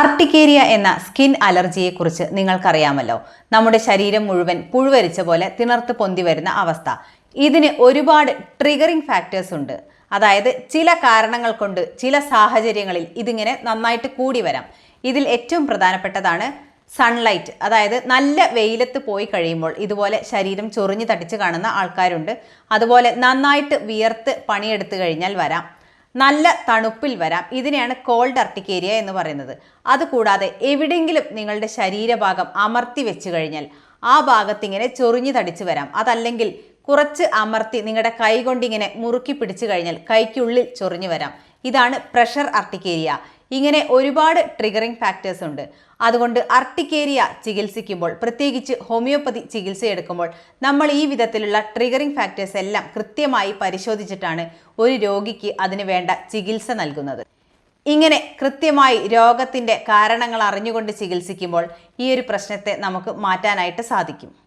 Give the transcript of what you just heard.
Urticaria എന്ന skin അലർജിയെക്കുറിച്ച് നിങ്ങൾക്കറിയാമല്ലോ. നമ്മുടെ ശരീരം മുഴുവൻ പുഴുവരിച്ച പോലെ തിണർത്ത് പൊന്തി വരുന്ന അവസ്ഥ. ഇതിന് ഒരുപാട് ട്രിഗറിംഗ് ഫാക്ടേഴ്സ് ഉണ്ട്. അതായത് ചില കാരണങ്ങൾ കൊണ്ട് ചില സാഹചര്യങ്ങളിൽ ഇതിങ്ങനെ നന്നായിട്ട് കൂടി വരാം. ഇതിൽ ഏറ്റവും പ്രധാനപ്പെട്ടതാണ് സൺലൈറ്റ് അതായത് നല്ല വെയിലത്ത് പോയി കഴിയുമ്പോൾ ഇതുപോലെ ശരീരം ചൊറിഞ്ഞു തടിച്ച് കാണുന്ന ആൾക്കാരുണ്ട്. അതുപോലെ നന്നായിട്ട് വിയർത്ത് പണിയെടുത്തു കഴിഞ്ഞാൽ വരാം. നല്ല തണുപ്പിൽ വരാം. ഇതിനെയാണ് കോൾഡ് അർട്ടിക്കേരിയ എന്ന് പറയുന്നത്. അതുകൂടാതെ എവിടെയെങ്കിലും നിങ്ങളുടെ ശരീരഭാഗം അമർത്തി വെച്ച് കഴിഞ്ഞാൽ ആ ഭാഗത്ത് ഇങ്ങനെ ചൊറിഞ്ഞു തടിച്ച് വരാം. അതല്ലെങ്കിൽ കുറച്ച് അമർത്തി നിങ്ങളുടെ കൈ കൊണ്ടിങ്ങനെ മുറുക്കി പിടിച്ചു കഴിഞ്ഞാൽ കൈക്കുള്ളിൽ ചൊറിഞ്ഞു വരാം. ഇതാണ് പ്രഷർ അർട്ടിക്കേരിയ ഇങ്ങനെ ഒരുപാട് ട്രിഗറിംഗ് ഫാക്ടേഴ്സ് ഉണ്ട്. അതുകൊണ്ട് അർട്ടിക്കേരിയ ചികിത്സിക്കുമ്പോൾ പ്രത്യേകിച്ച് ഹോമിയോപ്പതി ചികിത്സ എടുക്കുമ്പോൾ നമ്മൾ ഈ വിധത്തിലുള്ള ട്രിഗറിംഗ് ഫാക്ടേഴ്സ് എല്ലാം കൃത്യമായി പരിശോധിച്ചിട്ടാണ് ഒരു രോഗിക്ക് അതിന് വേണ്ട ചികിത്സ നൽകുന്നത്. ഇങ്ങനെ കൃത്യമായി രോഗത്തിന്റെ കാരണങ്ങൾ അറിഞ്ഞുകൊണ്ട് ചികിത്സിക്കുമ്പോൾ ഈ ഒരു പ്രശ്നത്തെ നമുക്ക് മാറ്റാനായിട്ട് സാധിക്കും.